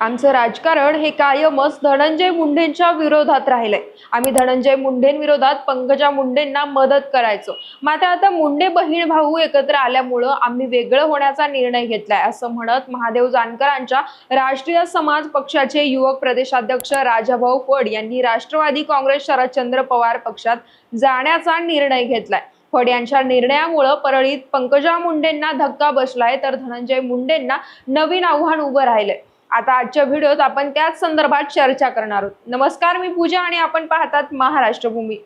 आमचं राजकारण हे कायमच धनंजय मुंडेंच्या विरोधात राहिलंय. आम्ही धनंजय मुंडेंविरोधात पंकजा मुंडेंना मदत करायचो. मात्र आता मुंडे बहीण भाऊ एकत्र आल्यामुळं आम्ही वेगळं होण्याचा निर्णय घेतलाय असं म्हणत महादेव जानकरांच्या राष्ट्रीय समाज पक्षाचे युवक प्रदेशाध्यक्ष राजाभाऊ फड यांनी राष्ट्रवादी काँग्रेस शरदचंद्र पवार पक्षात जाण्याचा निर्णय घेतलाय. फड यांच्या निर्णयामुळं परळीत पंकजा मुंडेंना धक्का बसलाय तर धनंजय मुंडेंना नवीन आव्हान उभं राहिलंय. आता आजच्या व्हिडिओत आपण त्याच संदर्भात चर्चा करणार आहोत. नमस्कार मी पूजा आणि आपण पाहतात महाराष्ट्रभूमी.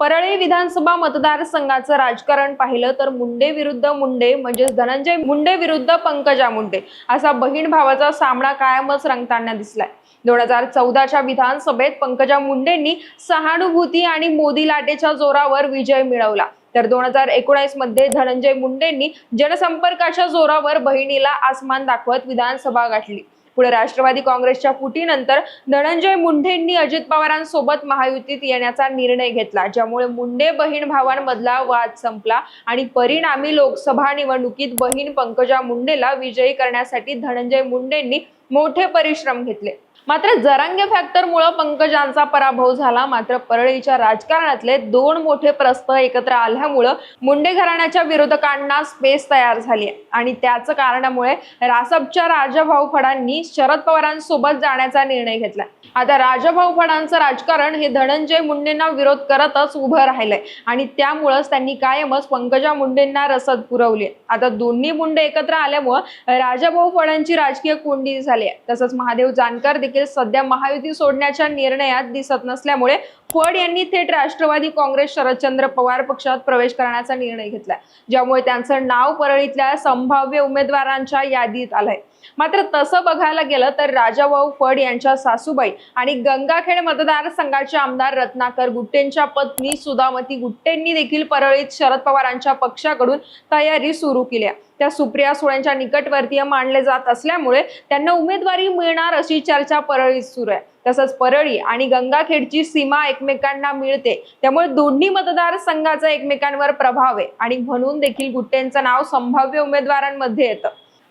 परळी विधानसभा मतदारसंघाचं राजकारण पाहिलं तर मुंडे विरुद्ध मुंडे म्हणजेच धनंजय मुंडे विरुद्ध पंकजा मुंडे असा बहीण भावाचा सामना कायमच रंगताना दिसलाय. दोन हजार चौदाच्या विधानसभेत पंकजा मुंडेंनी सहानुभूती आणि मोदी लाटेच्या जोरावर विजय मिळवला. तर दोन हजार एकोणीसमध्ये धनंजय मुंडेंनी जनसंपर्काच्या जोरावर बहिणीला आसमान दाखवत विधानसभा गाठली. पुढे राष्ट्रवादी काँग्रेसच्या फुटीनंतर धनंजय मुंडेंनी अजित पवारांसोबत महायुतीत येण्याचा निर्णय घेतला ज्यामुळे मुंडे बहीण भावांमधला वाद संपला आणि परिणामी लोकसभा निवडणुकीत बहीण पंकजा मुंडेला विजयी करण्यासाठी धनंजय मुंडेंनी मोठे परिश्रम घेतले. मात्र जरांगे फॅक्टरमुळं पंकजांचा पराभव झाला. मात्र परळीच्या राजकारणातले दोन मोठे प्रस्थ एकत्र आल्यामुळं मुंडे घराण्याच्या विरोधकांना स्पेस तयार झाली आणि त्याच कारणामुळे रासपच्या राजाभाऊ फडांनी शरद पवारांसोबत जाण्याचा निर्णय घेतला आता राजाभाऊ फडांचं राजकारण हे धनंजय मुंडेंना विरोध करतच उभं राहिलंय. आणि त्यामुळंच त्यांनी कायमच पंकजा मुंडेंना रसद पुरवली आता दोन्ही मुंडे एकत्र आल्यामुळं राजाभाऊ फडांची राजकीय कोंडी झाली आहे. तसंच महादेव जानकर देखील सध्या महायुती सोडण्याच्या निर्णयात दिसत नसल्यामुळे फड यांनी थेट राष्ट्रवादी काँग्रेस शरदचंद्र पवार पक्षात प्रवेश करण्याचा निर्णय घेतलाय. ज्यामुळे त्यांचं नाव परळीतल्या संभाव्य उमेदवारांच्या यादीत आलंय. मात्र तसं बघायला गेलं तर राजाभाऊ फड यांच्या सासूबाई आणि गंगाखेड मतदारसंघाचे आमदार रत्नाकर गुट्टेंच्या पत्नी सुधामती गुट्टेंनी देखील परळीत शरद पवारांच्या पक्षाकडून तयारी सुरू केली आहे त्या सुप्रिया सुळेंच्या निकटवर्तीय मानले जात असल्यामुळे त्यांना उमेदवारी मिळणार अशी चर्चा परळीत सुरू आहे. तसंच परळी आणि गंगाखेडची सीमा एकमेकांना मिळते. त्यामुळे दोन्ही मतदारसंघाचा एकमेकांवर प्रभाव आहे. आणि म्हणून देखील गुट्टेंचं नाव संभाव्य उमेदवारांमध्ये येतं.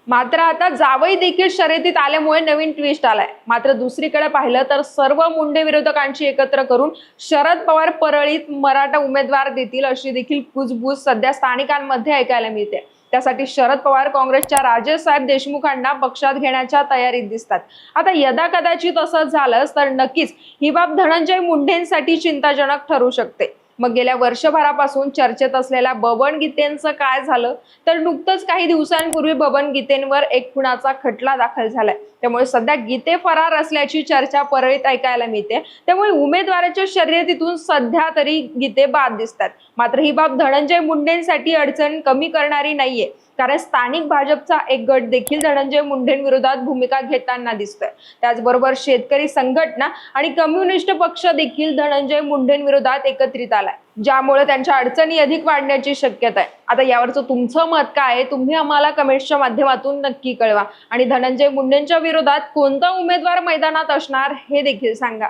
मात्र आता जावई देखील शर्यतीत आल्यामुळे नवीन ट्विस्ट आलाय. मात्र दुसरीकडे पाहिलं तर सर्व मुंडे विरोधकांची एकत्र करून शरद पवार परळीत मराठा उमेदवार देतील अशी देखील कुजबूज सध्या स्थानिकांमध्ये ऐकायला मिळते. त्यासाठी शरद पवार काँग्रेसच्या राजेसाहेब देशमुखांना पक्षात घेण्याच्या तयारीत दिसतात. आता यदा कदाचित असं झालंच तर नक्कीच ही बाब धनंजय मुंडेंसाठी चिंताजनक ठरू शकते. मग गेल्या वर्षभरापासून चर्चेत असलेल्या बबन गीतेंचं काय झालं? तर नुकतंच काही दिवसांपूर्वी बबन गीतेंवर एक खुणाचा खटला दाखल झालाय. त्यामुळे सध्या गीते फरार असल्याची चर्चा परळीत ऐकायला मिळते. त्यामुळे उमेदवाराच्या शर्यतीतून सध्या तरी गीते बाद दिसतात. मात्र ही बाब धनंजय मुंडेंसाठी अडचण कमी करणारी नाहीये. कारण स्थानिक भाजपचा एक गट देखील धनंजय मुंडेंविरोधात भूमिका घेताना दिसतोय. त्याचबरोबर शेतकरी संघटना आणि कम्युनिस्ट पक्ष देखील धनंजय मुंडेंविरोधात एकत्रित आलाय. ज्यामुळे त्यांच्या अडचणी अधिक वाढण्याची शक्यता आहे. आता यावरचं तुमचं मत काय आहे? तुम्ही आम्हाला कमेंट्सच्या माध्यमातून नक्की कळवा. आणि धनंजय मुंडेंच्या विरोधात कोणता उमेदवार मैदानात असणार हे देखील सांगा.